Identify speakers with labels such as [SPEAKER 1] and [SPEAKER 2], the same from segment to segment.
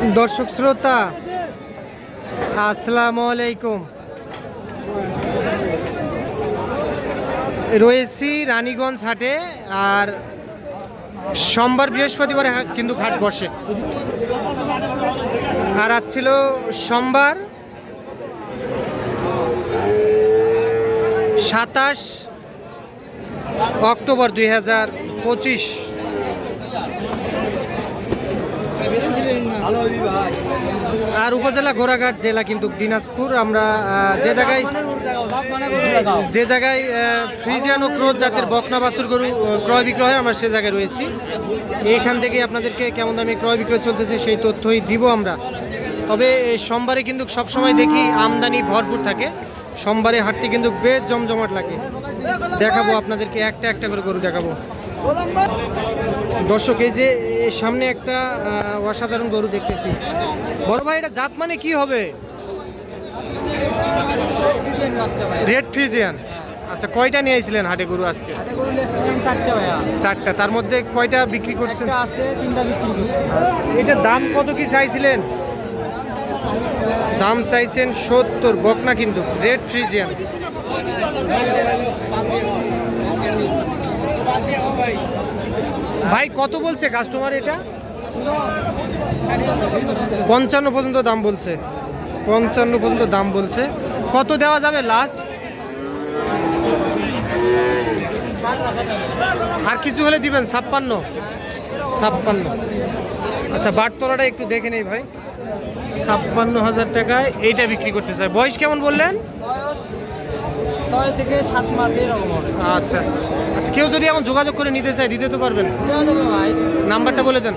[SPEAKER 1] দর্শক শ্রোতা, আসসালামু আলাইকুম। রয়েছি রানীগঞ্জ হাটে, আর সোমবার বৃহস্পতিবারে কিন্তু হাট বসে। আর আজ ছিল সোমবার, সাতাশ অক্টোবর দুই হাজার পঁচিশ। আর উপজেলা ঘোড়াঘাট জেলা কিন্তু দিনাজপুর। আমরা যে জায়গায় যে জায়গায় ফ্রিজিয়ান ও ক্রোধ জাতের বকনা বাছুর গরু ক্রয় বিক্রয় হয় আমরা সে জায়গায় রয়েছি। এইখান থেকে আপনাদেরকে কেমন দামে ক্রয় বিক্রয় চলতেছে সেই তথ্যই দিব আমরা। তবে সোমবারে কিন্তু সবসময় দেখি আমদানি ভরপুর থাকে। সোমবারে হাটটি কিন্তু বেশ জমজমাট লাগে। দেখাবো আপনাদেরকে একটা একটা করে গরু দেখাবো। দর্শক এই যে সামনে একটা অসাধারণ গরু দেখতেছি। বড় ভাই এটা জাত মানে কি হবে? রেড ফ্রিজিয়ান আচ্ছা কয়টা নিয়ে আইছিলেন হাটে গরু আজকে? চারটা তার মধ্যে কয়টা বিক্রি করছেন? এটা দাম কত কি চাইছিলেন? দাম চাইছেন সত্তর বকনা কিন্তু। রেড ফ্রিজিয়ান ভাই কত বলছে কাস্টমার এটা? পঞ্চান্ন পর্যন্ত দাম বলছে। পঞ্চান্ন পর্যন্ত দাম বলছে। কত দেওয়া যাবে লাস্ট আর কিছু হলে দিবেন ছাপ্পান্ন। ছাপ্পান্ন। আচ্ছা বাটতলাটা একটু দেখে নেই ভাই। ছাপ্পান্ন হাজার টাকায় এইটা বিক্রি করতে চাই বয়স কেমন বললেন?
[SPEAKER 2] ছয় থেকে সাত মাস এরকম
[SPEAKER 1] আচ্ছা। কেউ যদি এমন যোগাযোগ করে নিতে চায়, দিতে তো পারবেন। নাম্বারটা বলে দেন।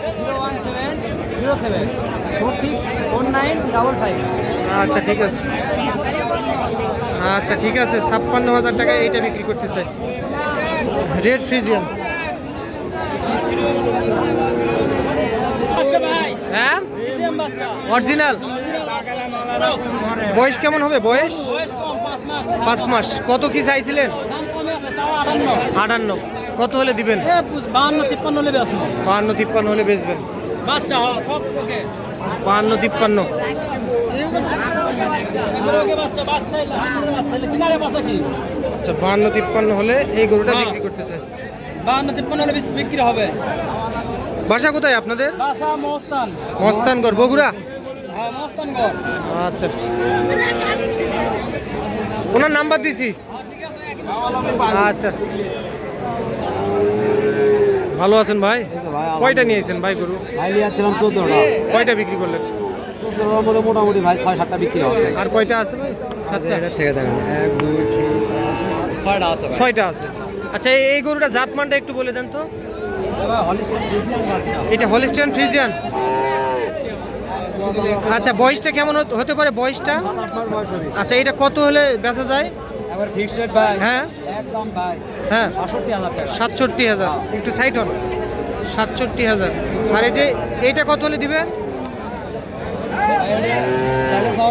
[SPEAKER 1] আচ্ছা ঠিক আছে। আচ্ছা ঠিক আছে। ছাপ্পান্ন হাজার টাকায় এইটা বিক্রি করতে চাই। রেড ফ্রিজিয়ান হ্যাঁ? অরিজিনাল বয়স কেমন হবে? বয়স?
[SPEAKER 2] পাঁচ মাস।
[SPEAKER 1] কত কি চাইছিলেন
[SPEAKER 2] দাম কমে আছে চাওয়া আটান্ন।
[SPEAKER 1] কত হলে দিবেন?
[SPEAKER 2] বাহান্ন তিপ্পান্ন নেবে আসব
[SPEAKER 1] বাহান্ন তিপ্পান্ন হলে বেচবেন।
[SPEAKER 2] বাচ্চা
[SPEAKER 1] বাহান্ন তিপ্পান্ন। আচ্ছা বাহান্ন তিপ্পান্ন হলে এই গরুটা বিক্রি করতেছে।
[SPEAKER 2] বাহান্ন তিপ্পান্ন হলে বিক্রি হবে।
[SPEAKER 1] বাসা কোথায় আপনাদের?
[SPEAKER 2] বাসা মস্তান।
[SPEAKER 1] মস্তানগড় বগুড়া?
[SPEAKER 2] হ্যাঁ
[SPEAKER 1] আচ্ছা। ওনার নাম্বার দিছি। আচ্ছা। ভালো আছেন ভাই? কয়টা নিয়েছেন ভাই গরু?
[SPEAKER 3] ভাই নিয়েছিলাম চোদ্দোটা।
[SPEAKER 1] কয়টা বিক্রি করলেন?
[SPEAKER 3] মোটামুটি ভাই ছয় সাতটা বিক্রি হচ্ছে
[SPEAKER 1] আর কয়টা আছে ভাই? সাতটা।
[SPEAKER 3] এটা থেকে দেখেন। এক দুই তিন ছয়টা আছে
[SPEAKER 1] ছয়টা আছে। আচ্ছা এই- গরুটা জাতমানটা একটু বলে দেন তো। এটা হলিস্টিয়ান ফ্রিজিয়ান? আচ্ছা বয়সটা কেমন হতে পারে বয়সটা? আচ্ছা এটা কত হলে বেচা যায়?
[SPEAKER 3] এবার ফিক্সড রেট ভাই?
[SPEAKER 1] হ্যাঁ।
[SPEAKER 3] একদম ভাই।
[SPEAKER 1] হ্যাঁ।
[SPEAKER 3] বাষট্টি হাজার টাকা।
[SPEAKER 1] সাতষট্টি হাজার। একটু সাইড হন। সাতষট্টি হাজার। আর এই যে এইটা কত হলে দিবেন?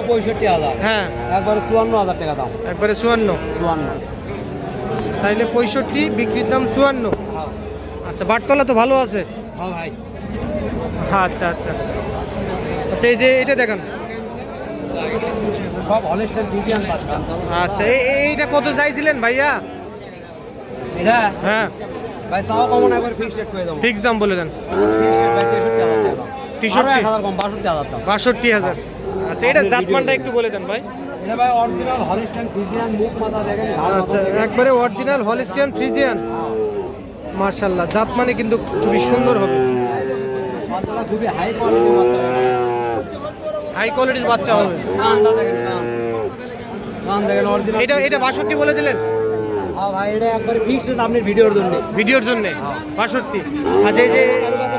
[SPEAKER 3] পঁয়ষট্টি হাজার।
[SPEAKER 1] হ্যাঁ।
[SPEAKER 3] একবারে চুয়ান্ন হাজার টাকা দাম।
[SPEAKER 1] একবারে চুয়ান্ন।
[SPEAKER 3] চুয়ান্ন।
[SPEAKER 1] চাইলে পঁয়ষট্টি বিক্রির দাম চুয়ান্ন। আচ্ছা বাটতলা তো ভালো আছে।
[SPEAKER 3] হ্যাঁ ভাই।
[SPEAKER 1] আচ্ছা আচ্ছা। আচ্ছা এই যে এটা দেখেন।
[SPEAKER 3] সব হলিস্টার বাচ্চা
[SPEAKER 1] আচ্ছা এই এই- এইটা কত চাইছিলেন ভাইয়া?
[SPEAKER 3] এটা?
[SPEAKER 1] হ্যাঁ।
[SPEAKER 3] ভাই চাও কমন একবার ফিক্সড রেট করে দেবো।
[SPEAKER 1] ফিক্স দাম বলে দেন।
[SPEAKER 3] তেষট্টি হাজার কম বাষট্টি দাম।
[SPEAKER 1] বাষট্টি আচ্ছা এটা জাতমানটা একটু বলে দেন ভাই।
[SPEAKER 3] এটা ভাই অরিজিনাল হলিস্টার ফিজিয়ান মুখ মাথা দেখেন
[SPEAKER 1] আচ্ছা একবারে অরিজিনাল ফ্রিজিয়ান মার্শাল্লাহ জাত মানে কিন্তু খুবই সুন্দর হবে।
[SPEAKER 3] খুবই হাই কোয়ালিটির
[SPEAKER 1] হাই কোয়ালিটির বাচ্চা হবে
[SPEAKER 3] কানটা দেখেন কান কান দেখেন অরিজিনাল
[SPEAKER 1] এটা এটা বাষট্টি বলে দিলেন?
[SPEAKER 3] হ্যাঁ ভাই এটা একবারে ফিক্সড আপনার ভিডিওর জন্য।
[SPEAKER 1] ভিডিওর জন্য? বাষট্টি। আচ্ছা এই যে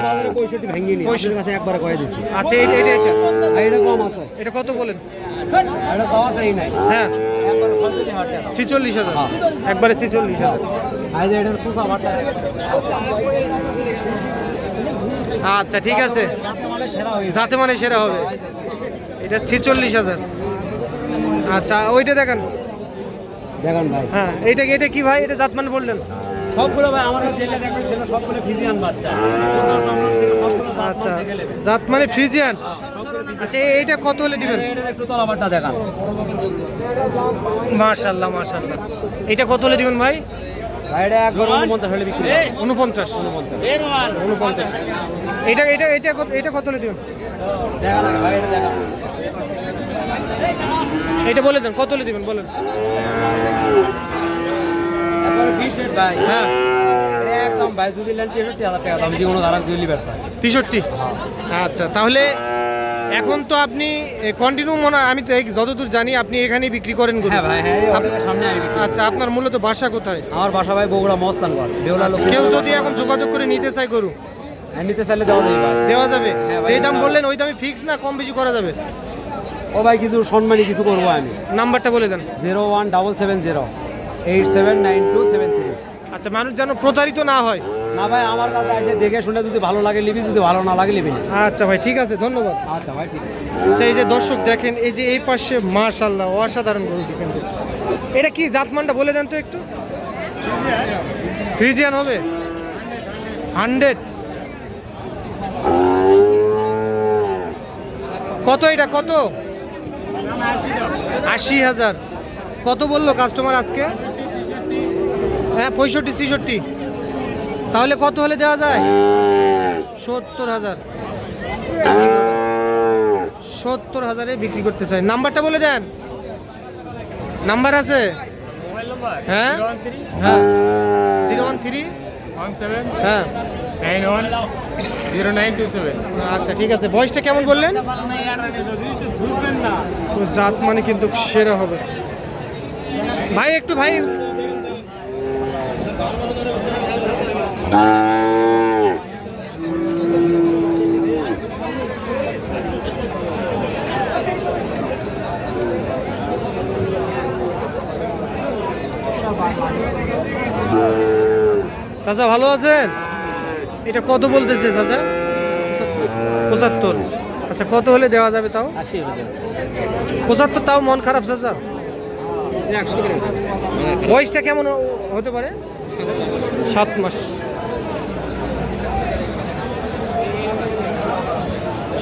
[SPEAKER 3] বাজারে পঁয়ষট্টি ভেঙে নি
[SPEAKER 1] পঁয়ষট্টি।
[SPEAKER 3] কাছে একবারে কয়ে দিচ্ছি।
[SPEAKER 1] আচ্ছা এটা এটা এটা।
[SPEAKER 3] আর এটা কম আছে।
[SPEAKER 1] এটা কত বলেন?
[SPEAKER 3] এটা নাই।
[SPEAKER 1] হ্যাঁ।
[SPEAKER 3] হাজার
[SPEAKER 1] ছিচল্লিশ হাজার। একবারে ছিচল্লিশ হাজার।
[SPEAKER 3] সুসা ভাটা
[SPEAKER 1] আচ্ছা ঠিক আছে।
[SPEAKER 3] হয়ে
[SPEAKER 1] যাতে মানে সেরা হবে। এটা ছিচল্লিশ হাজার। আচ্ছা ওইটা দেখেন।
[SPEAKER 3] দেখেন ভাই।
[SPEAKER 1] হ্যাঁ এইটা এটা কি ভাই? এটা জাতমান বললেন।
[SPEAKER 3] সবগুলো ভাই আমার যেটা দেখবেন সেটা সবগুলো ফিজিয়ান বাচ্চা।
[SPEAKER 1] আচ্ছা
[SPEAKER 3] মান।
[SPEAKER 1] জাত মানে ফ্রিজিয়ান আচ্ছা এ- এইটা কত হলে দিবেন?
[SPEAKER 3] একটু তলাবারটা দেখান।
[SPEAKER 1] মাশাল্লাহ মাশাল্লাহ। এটা কত হলে দিবেন ভাই?
[SPEAKER 3] ভাই এটা একবার উনপঞ্চাশ হলে বিক্রি।
[SPEAKER 1] উনপঞ্চাশ। উনপঞ্চাশ। এটা এটা এটা কত এটা কত হলে দিবেন?
[SPEAKER 3] দেখান ভাই এটা দেখান।
[SPEAKER 1] এটা বলে দেন কত হলে দিবেন বলেন। হ্যাঁ।
[SPEAKER 3] তেষট্টি যে
[SPEAKER 1] তেষট্টি? আচ্ছা তাহলে এখন তো আপনি কন্টিনিউ মনে হয় আমি তো যতদূর জানি আপনি এখানেই বিক্রি করেন।
[SPEAKER 3] হ্যাঁ হ্যাঁ।
[SPEAKER 1] আচ্ছা আপনার মূলত বাসা কোথায়?
[SPEAKER 3] আমার বাসা ভাই বগুড়া বেউলা লোক
[SPEAKER 1] কেউ যদি এখন যোগাযোগ করে নিতে চায় গরু
[SPEAKER 3] হ্যাঁ, নিতে চাইলে দেওয়া যাবে
[SPEAKER 1] দেওয়া যাবে?
[SPEAKER 3] হ্যাঁ
[SPEAKER 1] যেই দাম বললেন ওই দামে ফিক্স না কম বেশি করা যাবে?
[SPEAKER 3] ও ভাই কিছু সম্মানী কিছু করব আমি।
[SPEAKER 1] নাম্বারটা বলে দেন।
[SPEAKER 3] Zero one double seven zero eight seven nine two seven three.
[SPEAKER 1] আচ্ছা মানুষ যেন প্রতারিত না হয়।
[SPEAKER 3] না ভাই আমার কাছে এসে দেখে শুনে যদি ভালো লাগে লিবি যদি ভালো না লাগে লিবি
[SPEAKER 1] আচ্ছা ভাই ঠিক আছে ধন্যবাদ।
[SPEAKER 3] আচ্ছা ভাই ঠিক আছে।
[SPEAKER 1] আচ্ছা এই যে দর্শক দেখেন এই যে এই পাশে মাশাল্লাহ অসাধারণ গরু কিন্তু। এটা কি জাতমানটা বলে দেন তো একটু? ফ্রিজিয়ান হবে? হান্ড্রেড। কত এটা কত? আশি হাজার। কত বলল কাস্টমার আজকে? হ্যাঁ পঁয়ষট্টি ছিষট্টি। তাহলে কত হলে দেওয়া যায়? সত্তর হাজার। সত্তর হাজারে বিক্রি করতে চাই। নাম্বারটা বলে দেন। নাম্বার আছে? হ্যাঁ। হ্যাঁ। Zero one three? হ্যাঁ। আচ্ছা ঠিক আছে। বয়সটা কেমন বললেন? জাত মানে কিন্তু সেরা হবে। ভাই, একটু ভাই। চাচা, ভালো আছেন? এটা কত বলতেছে চাচা? পঁচাত্তর। আচ্ছা কত হলে দেওয়া যাবে তাও?
[SPEAKER 3] আশি
[SPEAKER 1] পঁচাত্তর তাও মন খারাপ চাচা? বয়সটা কেমন হতে পারে? সাত মাস।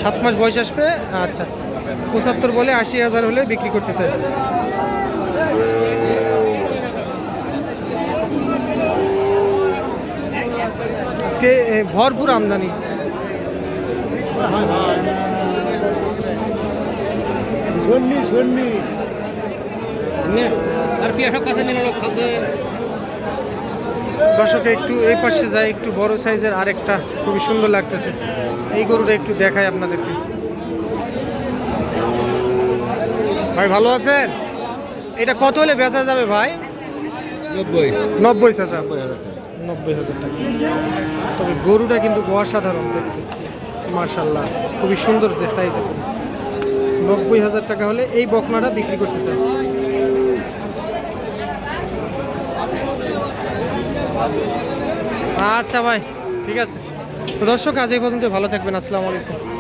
[SPEAKER 1] সাত মাস বয়স আসবে? আচ্ছা পঁচাত্তর বলে আশি হাজার হলে বিক্রি করতে চাই আজকে এ, ভরপুর আমদানি।
[SPEAKER 3] আর
[SPEAKER 1] দর্শক একটু এই পাশে যায় একটু বড় সাইজের আরেকটা খুবই সুন্দর লাগতেছে। এই গরুটা একটু দেখায় আপনাদেরকে। ভাই ভালো আছেন? এটা কত হলে বেচা যাবে ভাই?
[SPEAKER 3] নব্বই।
[SPEAKER 1] নব্বই চাচা। নব্বই হাজার টাকা। তবে গরুটা কিন্তু অসাধারণ দেখতে। মার্শাল্লাহ খুবই সুন্দর সাইজ নব্বই হাজার টাকা হলে এই বকনাটা বিক্রি করতে চাই। আচ্ছা ভাই, ঠিক আছে। দর্শক, আজ এই পর্যন্ত ভালো থাকবেন। আসসালামু আলাইকুম।